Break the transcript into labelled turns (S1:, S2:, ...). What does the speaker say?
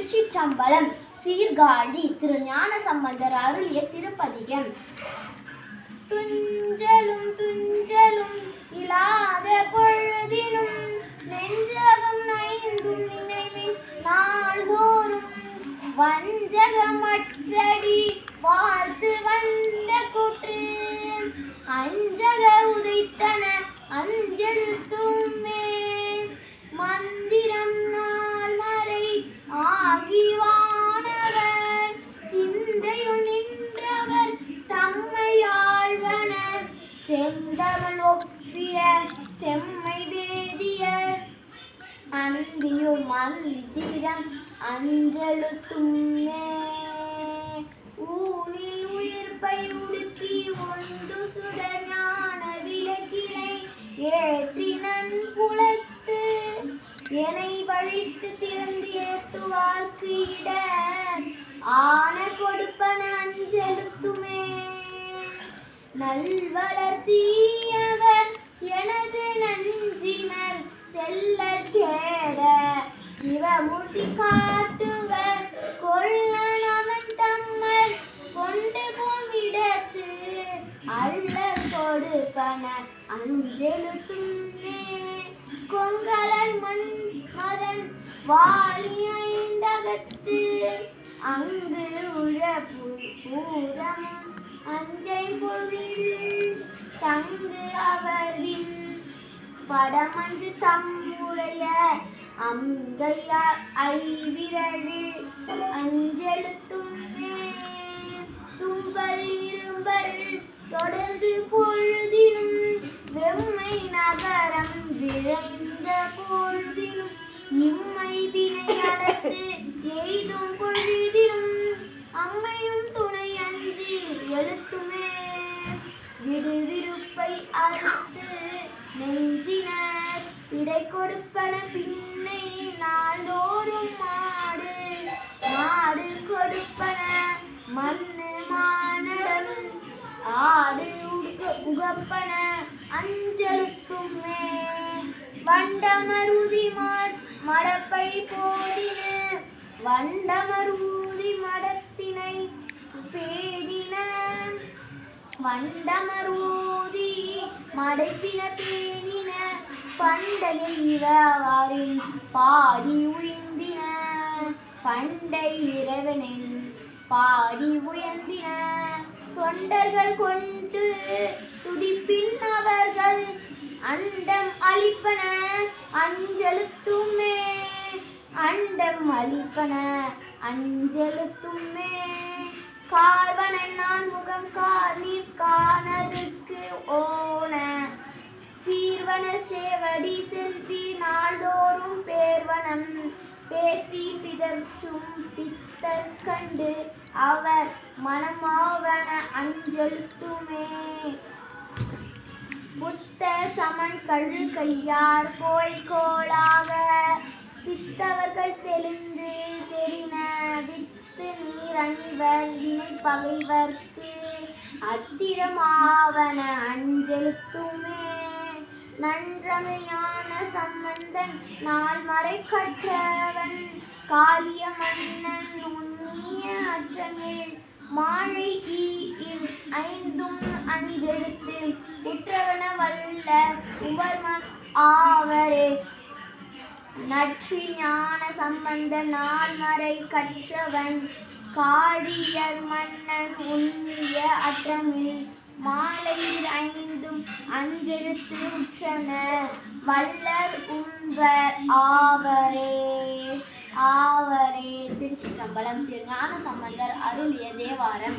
S1: திருச்சிற்றம்பலம் சீர்காழி திரு ஞான சம்பந்தர் அருளிய திருப்பதிகம். துஞ்சலும் துஞ்சலும் இல்லாத பொழுதினும் நெஞ்சகம் நைந்தும் நினைவின் நாள்தோறும். வஞ்சகமற்றடி வாழ்த்து வந்த கூற்று அஞ்சக உதைத்தன அஞ்சல் தும்மே மந்திரம் ஆகிவானவர் சிந்தையுள் நின்றவர் தம்மை ஆழ்வனர் செந்தவள் ஒப்பிய செம்மை வேதியர் அந்தியும் மந்திரம் அஞ்சலுத்துமே ஊனில் ஆன கொடுப்பன அஞ்சலுத்துமே நல்வளர்த்தீயவர் எனது நஞ்சினர் செல்லல் கேட சிவமூர்த்தி காட்டுவர். கொள்ளன் அவன் தம்மர் கொண்டு போமிடத்து அல்ல கொடுப்பன அஞ்செழுத்துமே. கொங்கலர் மண் மதன் வாலி ஐந்தகத்து அங்கு உழப்பு அஞ்சை பொழில். தங்கு அவரின் படமஞ்சு தம்முடைய அங்கையா ஐவிரழில் அஞ்செழுத்தும் தும்பல் இரும்பல் தொடர்ந்து பொழுதில் நெஞ்சினர் கொடுப்பன பின்னை நாள்தோறும் மாடு மாடு கொடுப்பன. மண்ணு மானடம் ஆடு உகப்பன. அஞ்சலுக்கும் மே வண்டமருதி மடப்பை போடின. வண்டமருதி மடத்தினை பேடின. வண்டமருதி மடைப்பின பேணின பண்டையில் இரவாரின் பாடி உயர்ந்தின பண்டை இறைவனின் பாடி உயர்ந்தின. தொண்டர்கள் கொண்டு துடிப்பின் அவர்கள் அண்டம் அளிப்பன அஞ்சலுத்துமே அண்டம் அளிப்பன அஞ்சலுத்துமே கார்வனன் நான் முகம் கார் நீர் கார் சேவடி செல்வி நாள்தோறும் பேர்வனம் பேசி பிதற்றும் பித்தர் கண்டு அவர் மனமாவன அஞ்செழுத்துமே புத்த சமன் கழு கையார் போய் கோளாக சித்தவர்கள் தெளிந்து தெரின வித்து நீர் அணிவர் வினை பகைவர்க்கு அத்திரமாவன அஞ்செழுத்துமே நன்றமையான ஞான சம்பந்தன் நாள் மறை கற்றவன். காளிய மன்னன் உன்னிய அற்றமிழ் மாழை ஈ ஐந்தும் அஞ்செழுத்து உற்றவன வல்ல உவர்மன் ஆவரே. நற்றி ஞான சம்பந்த நான்மறை கற்றவன். காழியர் மன்னன் உண்ணிய அற்றமில் மாலையில் ஐந்தும் அஞ்செழுத்து உற்றனர். வல்லர் உண்பர் ஆவரே ஆவரே. திருச்சிற்றம்பலம் திருஞான சம்பந்தர் அருளிய தேவாரம்.